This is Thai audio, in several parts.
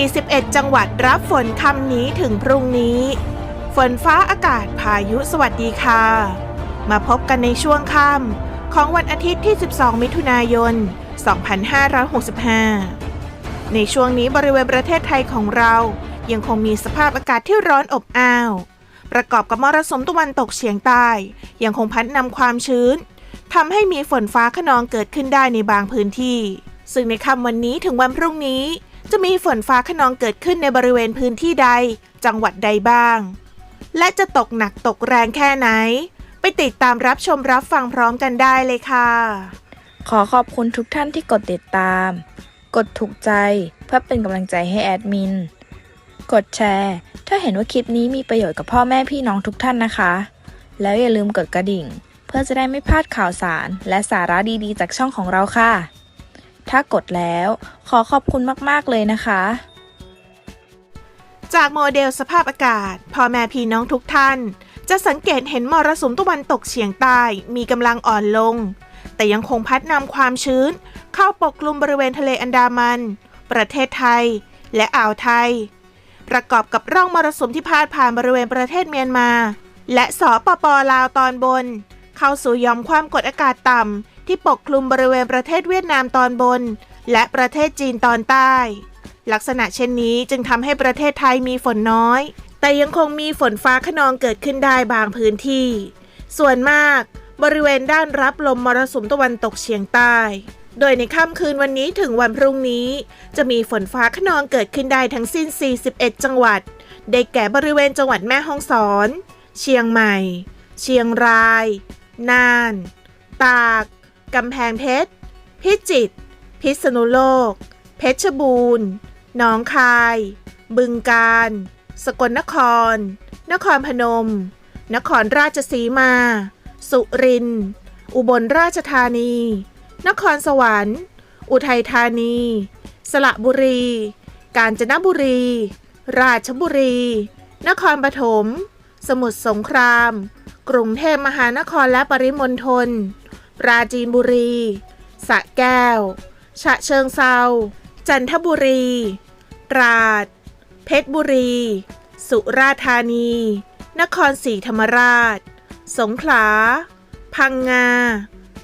41 จังหวัดรับฝนคำนี้ถึงพรุ่งนี้ ฝนฟ้าอากาศพายุสวัสดีค่ะ มาพบกันในช่วงค่ำของวันอาทิตย์ที่ 12 มิถุนายน 2565 ในช่วงนี้บริเวณประเทศไทยของเรายังคงมีสภาพอากาศที่ร้อนอบอ้าว ประกอบกับมรสุมตะวันตกเฉียงใต้ ยังคงพัดนำความชื้นทำให้มีฝนฟ้าขนองเกิดขึ้นได้ในบางพื้นที่ ซึ่งในค่ำวันนี้ถึงวันพรุ่งนี้ จะมีฝนฟ้าขนองเกิดขึ้นในบริเวณพื้นที่ใด จังหวัดใดบ้าง และจะตกหนักตกแรงแค่ไหน ไปติดตามรับชมรับฟังพร้อมกันได้เลยค่ะ ขอขอบคุณทุกท่านที่กดติดตาม กดถูกใจเพื่อเป็นกำลังใจให้แอดมิน กดแชร์ ถ้าเห็นว่าคลิปนี้มีประโยชน์กับพ่อแม่พี่น้องทุกท่านนะคะ แล้วอย่าลืมกดกระดิ่ง เพื่อจะได้ไม่พลาดข่าวสาร และสาระดีๆ จากช่องของเราค่ะ ถ้ากดแล้ว ขอขอบคุณมากๆเลยนะคะ จากโมเดลสภาพอากาศพ่อแม่พี่น้องทุกท่าน จะสังเกตเห็นมรสุมตะวันตกเฉียงใต้มีกำลังอ่อนลง แต่ยังคงพัดนำความชื้น เข้าปกคลุมบริเวณทะเลอันดามัน ประเทศไทย และอ่าวไทย ประกอบกับร่องมรสุมที่พาดผ่านบริเวณประเทศเมียนมา และสปปลาวตอนบน เข้าสู่ยอมความกดอากาศต่ำ ที่ปกคลุมบริเวณประเทศเวียดนามตอนบน และประเทศจีนตอนใต้ ลักษณะเช่นนี้จึงทำให้ประเทศไทยมีฝนน้อย แต่ยังคงมีฝนฟ้าขนองเกิดขึ้นได้บางพื้นที่ ส่วนมาก บริเวณด้านรับลมมรสุมตะวันตกเฉียงใต้ โดยในค่ำคืนวันนี้ถึงวันพรุ่งนี้ จะมีฝนฟ้าขนองเกิดขึ้นได้ทั้งสิ้น 41 จังหวัด ได้แก่บริเวณจังหวัดแม่ฮ่องสอน เชียงใหม่ เชียงราย น่าน ตาก กำแพงเพชร พิจิตร พิษณุโลก เพชรบูรณ์ หนองคาย บึงกาฬ สกลนคร นครพนม นครราชสีมา สุรินทร์อุบลราชธานี นครสวรรค์ อุทัยธานี สระบุรี กาญจนบุรี ราชบุรี นครปฐม สมุทรสงคราม กรุงเทพมหานครและปริมณฑล ปราจีนบุรี สะแก้ว ฉะเชิงเซา จันทบุรี ตราด เพชรบุรี สุราษฎร์ธานี นครศรีธรรมราช สงขลา พังงา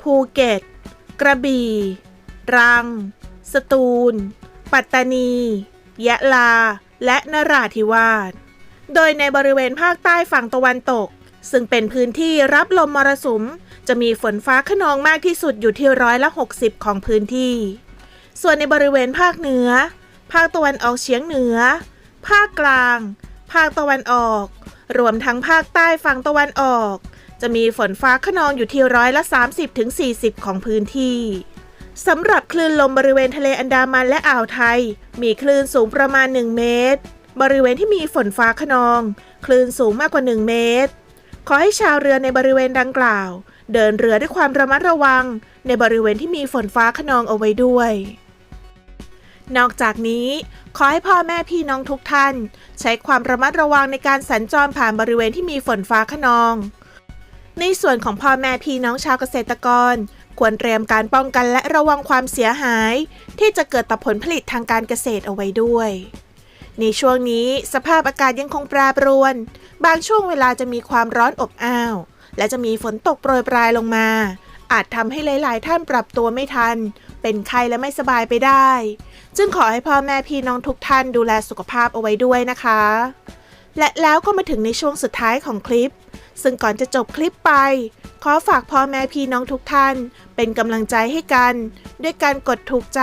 ภูเก็ต กระบี่รัง สตูล ปัตตานี ยะลา และนราธิวาส โดยในบริเวณภาคใต้ฝั่งตะวันตก ซึ่งเป็นพื้นที่รับลมมรสุม จะมีฝนฟ้าขนองมากที่สุดอยู่ที่ร้อยละ 60 ของพื้นที่ ส่วนในบริเวณภาคเหนือ ภาคตะวันออกเฉียงเหนือ ภาคกลาง ภาคตะวันออก รวมทั้งภาคใต้ฝั่งตะวันออก จะมีฝนฟ้าขนองอยู่ที่ร้อยละ 30-40 ของพื้นที่สำหรับคลื่นลมบริเวณทะเลอันดามันและอ่าวไทย มีคลื่นสูงประมาณ 1 เมตร บริเวณที่มีฝนฟ้าขนอง คลื่นสูงมากกว่า 1 เมตร ขอให้ชาวเรือในบริเวณดังกล่าว เดินเรือด้วยความระมัดระวัง ในบริเวณที่มีฝนฟ้าขนองเอาไว้ด้วย นอกจากนี้ ขอให้พ่อแม่พี่น้องทุกท่าน ใช้ความระมัดระวังในการสัญจรผ่านบริเวณที่มีฝนฟ้าขนอง ในส่วนของพ่อแม่พี่น้องชาวเกษตรกร ควรเตรียมการป้องกันและระวังความเสียหาย ที่จะเกิดต่อผลผลิตทางการเกษตรเอาไว้ด้วย ในช่วงนี้สภาพอากาศยังคงแปรปรวน บางช่วงเวลาจะมีความร้อนอบอ้าว และจะมีฝนตกโปรยปลายลงมา อาจทำให้หลาย ๆ ท่านปรับตัวไม่ทัน เป็นไข้และไม่สบายไปได้ จึงขอให้พ่อแม่พี่น้องทุกท่านดูแลสุขภาพเอาไว้ด้วยนะคะ และแล้วก็มาถึงในช่วงสุดท้ายของคลิป ซึ่งก่อนจะจบคลิปไป ขอฝากพ่อแม่พี่น้องทุกท่าน เป็นกำลังใจให้กัน ด้วยการกดถูกใจ